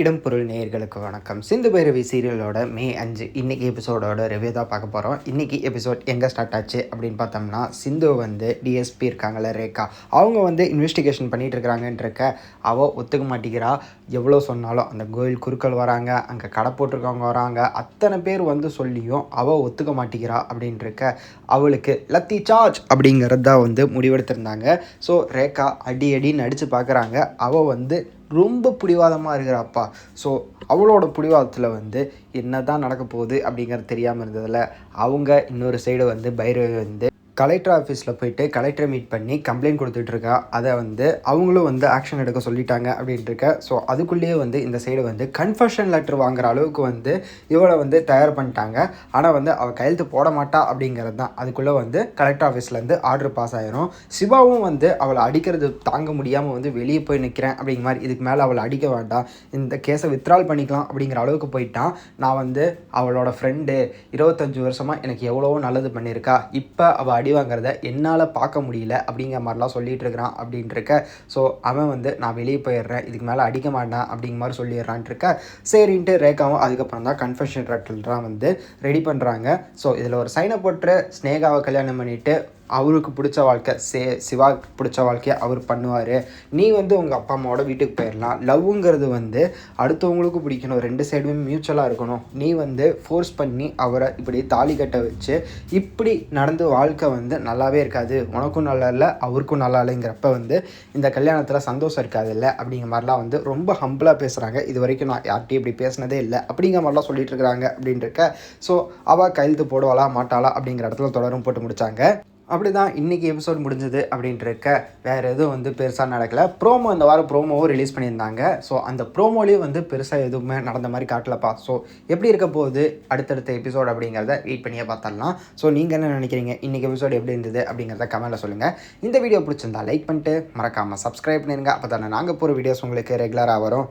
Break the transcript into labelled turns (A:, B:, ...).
A: இடம் பொருள் நேயர்களுக்கு வணக்கம். சிந்து பைரவி சீரியலோட மே அஞ்சு இன்னைக்கு எபிசோடோட ரிவ்யூ தான் பார்க்க போகிறோம் இன்னைக்கு எபிசோட் எங்கே ஸ்டார்ட் ஆச்சு அப்படின்னு பார்த்தோம்னா சிந்து வந்து டிஎஸ்பி இருக்காங்கள ரேகா. அவங்க வந்து இன்வெஸ்டிகேஷன் பண்ணிகிட்டு இருக்கிறாங்கன்றிருக்க அவள் ஒத்துக்க மாட்டேங்கிறா. எவ்வளோ சொன்னாலும் அந்த கோயில் குருக்கள் வராங்க அங்கே கடை போட்டிருக்கவங்க வராங்க அத்தனை பேர் வந்து சொல்லியும் அவள் ஒத்துக்க மாட்டேங்கிறா அப்படின்றக்க அவளுக்கு லத்தி சார்ஜ் அப்படிங்கிறது தான் வந்து முடிவெடுத்திருந்தாங்க. ஸோ ரேகா அடி அடின்னு அடித்து பார்க்குறாங்க. அவள் வந்து ரொம்ப பிடிவாதமாக இருக்கிறாப்பா ஸோ அவளோட பிடிவாதத்தில் வந்து என்ன தான் நடக்க போகுது அப்படிங்கிறது தெரியாமல் இருந்ததில் அவங்க இன்னொரு சைடு வந்து பைரவி வந்து கலெக்டர் ஆஃபீஸில் போயிட்டு கலெக்டரை மீட் பண்ணி கம்ப்ளைண்ட் கொடுத்துட்ருக்கா அதை வந்து அவங்களும் வந்து ஆக்ஷன் எடுக்க சொல்லிட்டாங்க அப்படின்ட்டுருக்க. ஸோ அதுக்குள்ளேயே வந்து இந்த சைடு வந்து கன்ஃபர்ஷன் லெட்டர் வாங்குற அளவுக்கு வந்து இவளை வந்து தயார் பண்ணிட்டாங்க. ஆனால் வந்து அவள் கையெழுத்து போட மாட்டா அப்படிங்கிறது தான். அதுக்குள்ளே வந்து கலெக்டர் ஆஃபீஸ்லேருந்து ஆர்டர் பாஸ் ஆயிரும். சிவாவும் வந்து அவளை அடிக்கிறது தாங்க முடியாமல் வந்து வெளியே போய் நிற்கிறேன் அப்படிங்கிற மாதிரி இதுக்கு மேலே அவளை அடிக்க வேண்டாம். இந்த கேஸை வித்ட்ரால் பண்ணிக்கலாம் அப்படிங்கிற அளவுக்கு போயிட்டான். நான் வந்து அவளோட ஃப்ரெண்டு இருபத்தஞ்சி வருஷமாக எனக்கு எவ்வளவோ நல்லது பண்ணியிருக்கா. இப்போ அவள் அடி வாங்குறத என்னால் பார்க்க முடியல அப்படிங்கிற மாதிரிலாம் சொல்லிகிட்டு இருக்கிறான் அப்படின்ட்டு இருக்க ஸோ அவன் வந்து நான் வெளியே போயிடுறேன். இதுக்கு மேலே அடிக்க மாட்டேன் அப்படிங்கிற மாதிரி சொல்லிடுறான்ட்டு இருக்க சரின்ட்டு ரேகாவும் அதுக்கப்புறம் தான் கன்ஃபெஷன் லெட்டர்லாம் வந்து ரெடி பண்ணுறாங்க ஸோ இதில் ஒரு சைனை போட்டு ஸ்னேகாவை கல்யாணம் பண்ணிவிட்டு அவருக்கு பிடிச்ச வாழ்க்கை சே சிவாக்கு பிடிச்ச வாழ்க்கையை அவர் பண்ணுவார். நீ வந்து உங்கள் அப்பா அம்மாவோட வீட்டுக்கு போயிடலாம் லவ்ங்கிறது வந்து அடுத்தவங்களுக்கும் பிடிக்கணும். ரெண்டு சைடுமே மியூச்சுவலாக இருக்கணும். நீ வந்து ஃபோர்ஸ் பண்ணி அவரை இப்படி தாலி கட்ட வச்சு இப்படி நடந்து வாழ்க்கை வந்து நல்லாவே இருக்காது. உனக்கும் நல்லா இல்லை அவருக்கும் நல்லா இல்லைங்கிறப்ப வந்து இந்த கல்யாணத்தில் சந்தோஷம் இருக்காது இல்லை அப்படிங்கிற மாதிரிலாம் வந்து ரொம்ப ஹம்பிளாக பேசுகிறாங்க இது வரைக்கும் நான் யார்கிட்டையும் இப்படி பேசினதே இல்லை அப்படிங்கிற மாதிரிலாம் சொல்லிட்டு இருக்கிறாங்க அப்படின்ட்டு ஸோ அவள் கையெழுத்து போடுவாளா மாட்டாளா அப்படிங்கிற இடத்துல தொடரும் போட்டு முடிச்சாங்க. அப்படி தான் இன்றைக்கி எபிசோட் முடிஞ்சது அப்படின்ட்டு இருக்க வேறு எதுவும் வந்து பெருசாக நடக்கலை. ப்ரோமோ இந்த வாரம் ப்ரோமோவும் ரிலீஸ் பண்ணியிருந்தாங்க. ஸோ அந்த ப்ரோமோலேயும் வந்து பெருசாக எதுவுமே நடந்த மாதிரி காட்டலப்பா. ஸோ எப்படி இருக்க போகுது? அடுத்தடுத்த எபிசோட் அப்படிங்கிறத வெயிட் பண்ணியே பார்த்துடலாம். ஸோ நீங்கள் என்ன நினைக்கிறீங்க? இன்றைக்கி எபிசோட் எப்படி இருந்தது? அப்படிங்கிறத கமெண்ட்டில் சொல்லுங்கள் இந்த வீடியோ பிடிச்சிருந்தா லைக் பண்ணிட்டு மறக்காமல் சப்ஸ்கிரைப் பண்ணிருங்க. அப்போ தானே நாங்கள் போகிற வீடியோஸ் உங்களுக்கு ரெகுலராக வரும்.